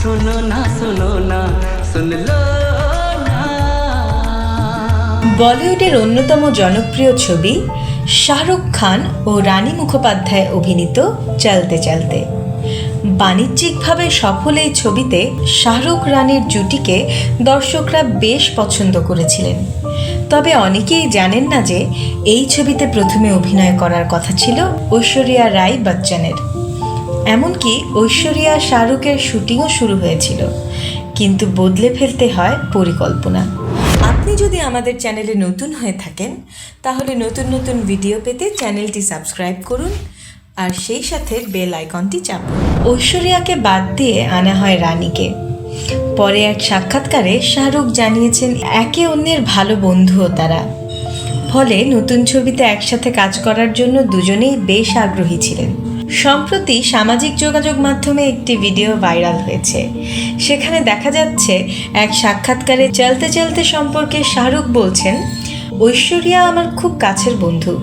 सुनो ना सुनो ना सुन लो ना বলিউডের অন্যতম জনপ্রিয় ছবি শাহরুখ খান ও রানী মুখোপাধ্যায় অভিনীত চলতে চলতে বাণিজ্যিকভাবে সফল এই ছবিতে শাহরুখ রানীর জুটিকে দর্শকরা বেশ পছন্দ করেছিলেন তবে অনেকেই জানেন না যে এই ছবিতে প্রথমে অভিনয় করার কথা ছিল ঐশ্বরিয়া রায় বচ্চনের এমনকি ঐশ্বরিয়া শাহরুখের শুটিংও শুরু হয়েছিল। কিন্তু বদলে ফেলতে হয় পরিকল্পনা। আপনি যদি আমাদের চ্যানেলে নতুন হয়ে থাকেন, তাহলে নতুন নতুন ভিডিও পেতে চ্যানেলটি সাবস্ক্রাইব করুন আর সেই সাথে বেল আইকনটি চাপুন। ঐশ্বরিয়াকে বাদ দিয়ে আনা হয় রানীকে। পরে এক সাক্ষাৎকারে শাহরুখ জানিয়েছেন, একে অন্যের ভালো বন্ধুও তারা। ফলে নতুন ছবিতে একসাথে কাজ করার জন্য দুজনেই বেশ আগ্রহী ছিলেন। সম্প্রতি সামাজিক যোগাযোগ মাধ্যমে একটি ভিডিও ভাইরাল হয়েছে। সেখানে দেখা যাচ্ছে, এক সাক্ষাৎকারে চলতে চলতে সম্পর্কে শাহরুখ বলছেন, ঐশ্বরিয়া আমার খুব কাছের বন্ধু।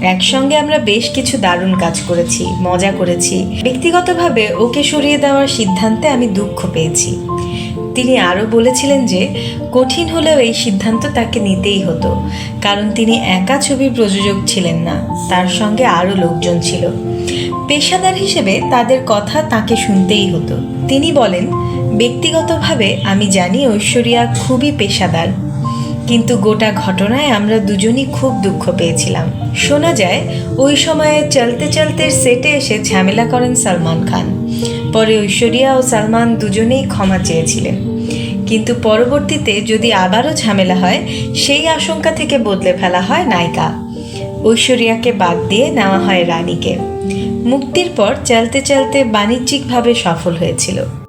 একসঙ্গে আমরা বেশ কিছু দারুণ কাজ করেছি, মজা করেছি। ব্যক্তিগতভাবে ওকে সরিয়ে দেওয়ার সিদ্ধান্তে আমি দুঃখ পেয়েছি। তিনি আরও বলেছিলেন যে, কঠিন হলেও এই সিদ্ধান্ত তাকে নিতেই হতো, কারণ তিনি একা ছবির প্রযোজক ছিলেন না, তার সঙ্গে আরও লোকজন ছিল। পেশাদার হিসেবে তাদের কথা তাকে শুনতেই হতো। তিনি বলেন, ব্যক্তিগতভাবে আমি জানি ঐশ্বরিয়া খুবই পেশাদার। কিন্তু গোটা ঘটনায় আমরা দুজনই খুব দুঃখ পেয়েছিলাম। শোনা যায়, ওই সময়ে চলতে চলতে সেটে এসে ঝামেলা করেন সালমান খান। পরে ঐশ্বরিয়া ও সালমান দুজনেই ক্ষমা চেয়েছিলেন। কিন্তু পরবর্তীতে যদি আবারও ঝামেলা হয়, সেই আশঙ্কা থেকে বদলে ফেলা হয় নায়িকা। ঐশ্বরিয়াকে বাদ দিয়ে নেওয়া হয় রানীকে। মুক্তির পর চলতে চলতে বাণিজ্যিকভাবে সফল হয়েছিল।